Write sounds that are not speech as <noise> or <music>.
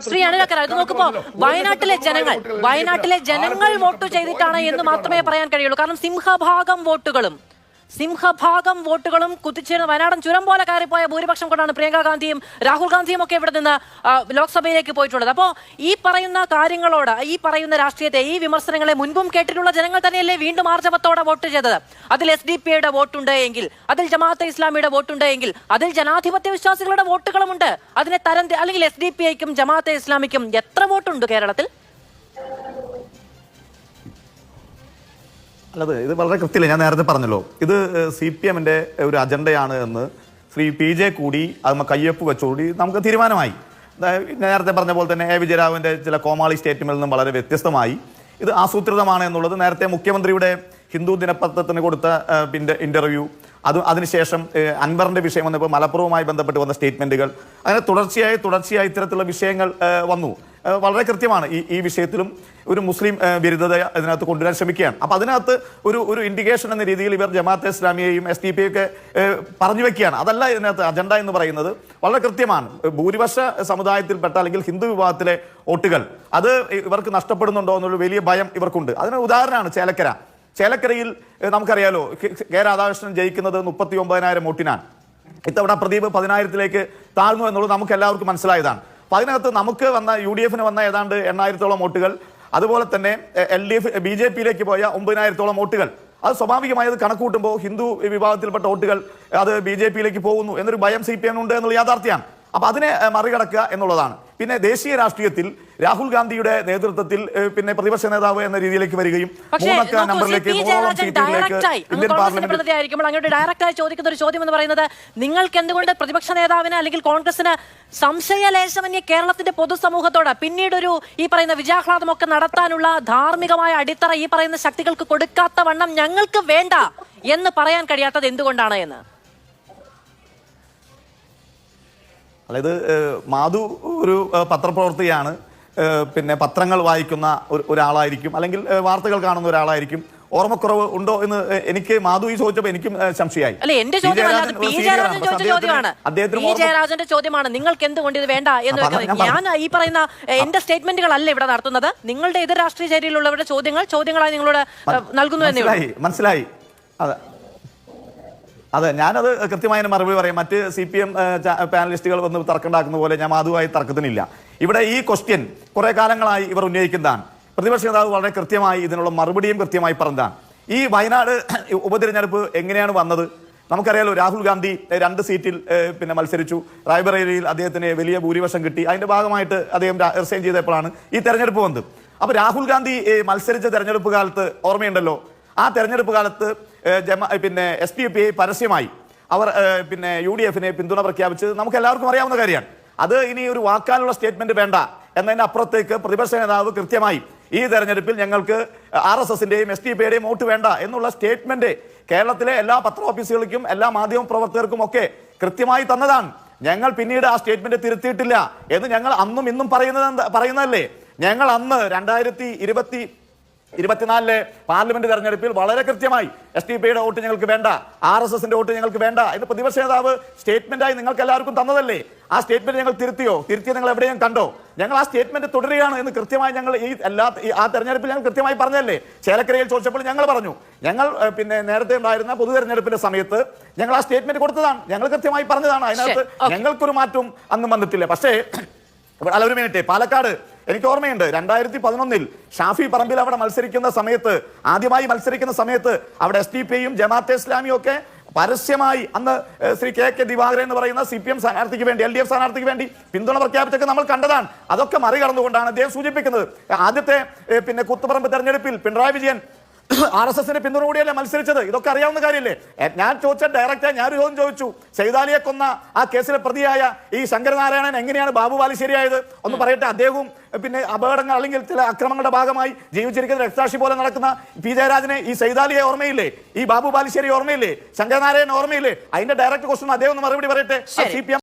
ശ്രീ അനിലക്കര ഇത് നോക്കുമ്പോ വയനാട്ടിലെ ജനങ്ങൾ വയനാട്ടിലെ ജനങ്ങൾ വോട്ട് ചെയ്തിട്ടാണ് എന്ന് മാത്രമേ പറയാൻ കഴിയുള്ളൂ. കാരണം സിംഹഭാഗം വോട്ടുകളും സിംഹഭാഗം വോട്ടുകളും കുത്തിച്ചേർന്ന് വയനാടൻ ചുരം പോലെ കയറിപ്പോയ ഭൂരിപക്ഷം കൊണ്ടാണ് പ്രിയങ്ക ഗാന്ധിയും രാഹുൽ ഗാന്ധിയും ഒക്കെ ഇവിടെ നിന്ന് ലോക്സഭയിലേക്ക് പോയിട്ടുള്ളത്. അപ്പോൾ ഈ പറയുന്ന കാര്യങ്ങളോട് ഈ പറയുന്ന രാഷ്ട്രീയത്തെ ഈ വിമർശനങ്ങളെ മുൻപും കേട്ടിട്ടുള്ള ജനങ്ങൾ തന്നെയല്ലേ വീണ്ടും ആർജവത്തോടെ വോട്ട് ചെയ്തത്? അതിൽ എസ് ഡി പി യുടെ വോട്ടുണ്ട് എങ്കിൽ അതിൽ ജമാഅത്തെ ഇസ്ലാമിയുടെ വോട്ടുണ്ട് എങ്കിൽ അതിൽ ജനാധിപത്യ വിശ്വാസികളുടെ വോട്ടുകളുമുണ്ട്. അതിനെ തരം അല്ലെങ്കിൽ എസ് ഡി പി ഐക്കും ജമാഅത്തെ ഇസ്ലാമിക്കും എത്ര വോട്ടുണ്ട് കേരളത്തിൽ? അല്ലത് ഇത് വളരെ കൃത്യമില്ല ഞാൻ നേരത്തെ പറഞ്ഞല്ലോ. ഇത് സി പി എമ്മിന്റെ ഒരു അജണ്ടയാണ് എന്ന് ശ്രീ പി ജെ കൂടി അത് കയ്യൊപ്പ് വെച്ചുകൂടി നമുക്ക് തീരുമാനമായി. നേരത്തെ പറഞ്ഞ പോലെ തന്നെ എ വിജയരാഘവന്റെ ചില കോമാളി സ്റ്റേറ്റ്മെന്റിൽ നിന്നും വളരെ വ്യത്യസ്തമായി. ഇത് ആസൂത്രിതമാണ് എന്നുള്ളത് നേരത്തെ മുഖ്യമന്ത്രിയുടെ ഹിന്ദു ദിനപത്രത്തിന് കൊടുത്ത പിന്നെ ഇന്റർവ്യൂ. അത് അതിനുശേഷം അൻവറിന്റെ വിഷയം വന്നപ്പോൾ മലപ്പുറവുമായി ബന്ധപ്പെട്ട് വന്ന സ്റ്റേറ്റ്മെന്റുകൾ. അങ്ങനെ തുടർച്ചയായി തുടർച്ചയായി ഇത്തരത്തിലുള്ള വിഷയങ്ങൾ വന്നു. വളരെ കൃത്യമാണ് ഈ ഈ വിഷയത്തിലും ഒരു മുസ്ലിം വിരുദ്ധത ഇതിനകത്ത് കൊണ്ടുവരാൻ ശ്രമിക്കുകയാണ്. അപ്പൊ അതിനകത്ത് ഒരു ഒരു ഇൻഡിക്കേഷൻ എന്ന രീതിയിൽ ഇവർ ജമാഅത്തെ ഇസ്ലാമിയെയും എസ് ഡി പി ഒക്കെ പറഞ്ഞു വെക്കുകയാണ്. അതല്ല ഇതിനകത്ത് അജണ്ട എന്ന് പറയുന്നത്. വളരെ കൃത്യമാണ്. ഭൂരിപക്ഷ സമുദായത്തിൽപ്പെട്ട അല്ലെങ്കിൽ ഹിന്ദു വിഭാഗത്തിലെ വോട്ടുകൾ അത് ഇവർക്ക് നഷ്ടപ്പെടുന്നുണ്ടോ എന്നുള്ള വലിയ ഭയം ഇവർക്കുണ്ട്. അതിന് ഉദാഹരണമാണ് ചേലക്കര. ചേലക്കരയിൽ നമുക്കറിയാലോ കെ രാധാകൃഷ്ണൻ ജയിക്കുന്നത് മുപ്പത്തി ഒമ്പതിനായിരം വോട്ടിനാണ്. ഇത്തവണ പ്രദീപ് പതിനായിരത്തിലേക്ക് താഴ്ന്നു എന്നുള്ളത് നമുക്ക് എല്ലാവർക്കും മനസ്സിലായതാണ്. അപ്പൊ അതിനകത്ത് നമുക്ക് വന്ന യു ഡി എഫിന് വന്ന ഏതാണ്ട് എണ്ണായിരത്തോളം വോട്ടുകൾ. അതുപോലെ തന്നെ L D F B J പിയിലേക്ക് പോയ ഒമ്പതിനായിരത്തോളം വോട്ടുകൾ. അത് സ്വാഭാവികമായി കണക്കൂട്ടുമ്പോൾ ഹിന്ദു വിഭാഗത്തിൽപ്പെട്ട വോട്ടുകൾ അത് ബി ജെ പിയിലേക്ക് പോകുന്നു എന്നൊരു ഭയം സി പി ഉണ്ട് എന്നുള്ള യാഥാർത്ഥ്യമാണ് അപ്പൊ അതിനെ മറികടക്കുക എന്നുള്ളതാണ്. പിന്നെ ദേശീയ രാഷ്ട്രീയത്തിൽ രാഹുൽ ഗാന്ധിയുടെ നേതൃത്വത്തിൽ പിന്നെ പ്രതിപക്ഷ നേതാവ് എന്ന രീതിയിലേക്ക് വരികയും മൂന്നക്ക നമ്പറിലേക്ക് ഇന്ത്യൻ ഡയറക്റ്റായി ചോദിക്കുന്ന ഒരു ചോദ്യം എന്ന് പറയുന്നത് നിങ്ങൾക്ക് എന്തുകൊണ്ട് പ്രതിപക്ഷ നേതാവിന് അല്ലെങ്കിൽ കോൺഗ്രസിന് സംശയലേശമന്യ കേരളത്തിന്റെ പൊതുസമൂഹത്തോട് പിന്നീട് ഒരു ഈ പറയുന്ന വിജയാഹ്ലാദമൊക്കെ നടത്താനുള്ള ധാർമ്മികമായ അടിത്തറ ഈ പറയുന്ന ശക്തികൾക്ക് കൊടുക്കാത്ത വണ്ണം ഞങ്ങൾക്ക് വേണ്ട എന്ന് പറയാൻ കഴിയാത്തത് എന്തുകൊണ്ടാണ് എന്ന്? അതായത് മാധു ഒരു പത്രപ്രവർത്തകയാണ് പിന്നെ പത്രങ്ങൾ വായിക്കുന്ന ഒരു- ഒരാളായിരിക്കും. അല്ലെങ്കിൽ വാർത്തകൾ കാണുന്ന ഒരാളായിരിക്കും. ഓർമ്മക്കുറവ് ഉണ്ടോ എന്ന് എനിക്ക് മാധു ഈ ചോദിച്ചപ്പോൾ എനിക്കും സംശയമായി. ജയരാജന്റെ ചോദ്യമാണ്. നിങ്ങൾക്ക് എന്തുകൊണ്ട് ഇത് വേണ്ട എന്ന് ഞാൻ ഈ പറയുന്ന എന്റെ സ്റ്റേറ്റ്മെന്റുകൾ അല്ല ഇവിടെ നടത്തുന്നത്. നിങ്ങളുടെ എതിർ രാഷ്ട്രീയ ചേരിയിലുള്ളവരുടെ ചോദ്യങ്ങൾ ചോദ്യങ്ങളായി നിങ്ങളോട് നൽകുന്നു മനസ്സിലായി മനസ്സിലായി. അതെ. അതെ ഞാനത് കൃത്യമായ മറുപടി പറയാം. മറ്റ് സി പി എം പാനലിസ്റ്റുകൾ വന്ന് തർക്കമുണ്ടാക്കുന്ന പോലെ ഞാൻ മാധുവായി തർക്കത്തിനില്ല. ഇവിടെ ഈ ക്വസ്റ്റ്യൻ കുറെ കാലങ്ങളായി ഇവർ ഉന്നയിക്കുന്നതാണ്. പ്രതിപക്ഷ നേതാവ് വളരെ കൃത്യമായി ഇതിനുള്ള മറുപടിയും കൃത്യമായി പറഞ്ഞതാണ്. ഈ വയനാട് <clears throat> ഉപതിരഞ്ഞെടുപ്പ് എങ്ങനെയാണ് വന്നത്? നമുക്കറിയാലോ രാഹുൽ ഗാന്ധി രണ്ട് സീറ്റിൽ പിന്നെ മത്സരിച്ചു. റായ്ബറേലിയിൽ അദ്ദേഹത്തിന് വലിയ ഭൂരിപക്ഷം കിട്ടി. അതിന്റെ ഭാഗമായിട്ട് അദ്ദേഹം റിസൈൻ ചെയ്തപ്പോഴാണ് ഈ തെരഞ്ഞെടുപ്പ് വന്നത്. അപ്പൊ രാഹുൽ ഗാന്ധി മത്സരിച്ച തെരഞ്ഞെടുപ്പ് കാലത്ത് ഓർമ്മയുണ്ടല്ലോ? ആ തെരഞ്ഞെടുപ്പ് കാലത്ത് പിന്നെ എസ് പി പി പരസ്യമായി അവർ പിന്നെ യു ഡി എഫിനെ പിന്തുണ പ്രഖ്യാപിച്ചത് നമുക്ക് എല്ലാവർക്കും അറിയാവുന്ന കാര്യമാണ്. അത് ഇനി ഒരു വാക്കാലുള്ള സ്റ്റേറ്റ്മെന്റ് വേണ്ട എന്നതിന് അപ്പുറത്തേക്ക് പ്രതിപക്ഷ നേതാവ് കൃത്യമായി ഈ തെരഞ്ഞെടുപ്പിൽ ഞങ്ങൾക്ക് ആർ എസ് എസിന്റെയും എസ് ടി പിയുടെയും വോട്ട് വേണ്ട എന്നുള്ള സ്റ്റേറ്റ്മെന്റ് കേരളത്തിലെ എല്ലാ പത്ര ഓഫീസുകൾക്കും എല്ലാ മാധ്യമ പ്രവർത്തകർക്കും ഒക്കെ കൃത്യമായി തന്നതാണ്. ഞങ്ങൾ പിന്നീട് ആ സ്റ്റേറ്റ്മെന്റ് തിരുത്തിയിട്ടില്ല എന്ന് ഞങ്ങൾ അന്നും ഇന്നും പറയുന്നത് പറയുന്നതല്ലേ? ഞങ്ങൾ അന്ന് രണ്ടായിരത്തി ഇരുപത്തി ഇരുപത്തിനാലിലെ പാർലമെന്റ് തെരഞ്ഞെടുപ്പിൽ വളരെ കൃത്യമായി എസ് ഡി പിയുടെ വോട്ട് ഞങ്ങൾക്ക് വേണ്ട ആർ എസ് എസിന്റെ വോട്ട് ഞങ്ങൾക്ക് വേണ്ട എന്ന് പ്രതിപക്ഷ നേതാവ് സ്റ്റേറ്റ്മെന്റായി നിങ്ങൾക്ക് എല്ലാവർക്കും തന്നതല്ലേ? ആ സ്റ്റേറ്റ്മെന്റ് ഞങ്ങൾ തിരുത്തിയോ? തിരുത്തിയ നിങ്ങൾ എവിടെയും കണ്ടോ? ഞങ്ങൾ ആ സ്റ്റേറ്റ്മെന്റ് തുടരുകയാണ് എന്ന് കൃത്യമായി ഞങ്ങൾ ഈ എല്ലാ ആ തെരഞ്ഞെടുപ്പിൽ ഞങ്ങൾ കൃത്യമായി പറഞ്ഞല്ലേ ചേലക്കരയിൽ ചോദിച്ചപ്പോൾ ഞങ്ങൾ പറഞ്ഞു. ഞങ്ങൾ പിന്നെ നേരത്തെ ഉണ്ടായിരുന്ന പൊതു തെരഞ്ഞെടുപ്പിന്റെ സമയത്ത് ഞങ്ങൾ ആ സ്റ്റേറ്റ്മെന്റ് കൊടുത്തതാണ്. ഞങ്ങൾ കൃത്യമായി പറഞ്ഞതാണ്. അതിനകത്ത്. ഞങ്ങൾക്കൊരു മാറ്റവും അന്നും വന്നിട്ടില്ല. പക്ഷേ അല്ല ഒരു മിനിറ്റ്. പാലക്കാട് എനിക്ക് ഓർമ്മയുണ്ട് രണ്ടായിരത്തി പതിനൊന്നിൽ ഷാഫി പറമ്പിൽ അവിടെ മത്സരിക്കുന്ന സമയത്ത് ആദ്യമായി മത്സരിക്കുന്ന സമയത്ത് അവിടെ എസ് ടി പിയും ജമാഅത്തെ ഇസ്ലാമിയും ഒക്കെ പരസ്യമായി അന്ന് ശ്രീ കെ കെ ദിവാകരൻ എന്ന് പറയുന്ന സി പി എം സ്ഥാനാർത്ഥിക്ക് വേണ്ടി എൽ ഡി എഫ് സ്ഥാനാർത്ഥിക്ക് വേണ്ടി പിന്തുണ പ്രഖ്യാപിച്ചൊക്കെ നമ്മൾ കണ്ടതാണ്. അതൊക്കെ മറികടന്നുകൊണ്ടാണ് അദ്ദേഹം സൂചിപ്പിക്കുന്നത്. ആദ്യത്തെ പിന്നെ കുത്തുപറമ്പ് തെരഞ്ഞെടുപ്പിൽ പിണറായി വിജയൻ ആർ എസ് എസിന്റെ പിന്തുണ കൂടിയല്ലേ മത്സരിച്ചത്? ഇതൊക്കെ അറിയാവുന്ന കാര്യമല്ലേ ഞാൻ ചോദിച്ച ഡയറക്റ്റ് ഞാൻ ഒരു ചോദ്യം ചോദിച്ചു. സൈതാലിയെ കൊന്ന ആ കേസിലെ പ്രതിയായ ഈ ശങ്കരനാരായണൻ എങ്ങനെയാണ് ബാബു ബാലുശ്ശേരിയായത്? ഒന്ന് പറയട്ടെ അദ്ദേഹവും പിന്നെ അപകടങ്ങൾ അല്ലെങ്കിൽ ചില അക്രമങ്ങളുടെ ഭാഗമായി ജീവിച്ചിരിക്കുന്ന രക്താക്ഷി പോലെ നടക്കുന്ന പി ജയരാജനെ ഈ സൈതാലിയെ ഓർമ്മയില്ലേ? ഈ ബാബു ബാലുശ്ശേരി ഓർമ്മയില്ലേ? ശങ്കരനാരായണൻ ഓർമ്മയില്ലേ? അതിന്റെ ഡയറക്റ്റ് ക്വസ്റ്റൻ അദ്ദേഹം ഒന്ന് മറുപടി പറയട്ടെ? C P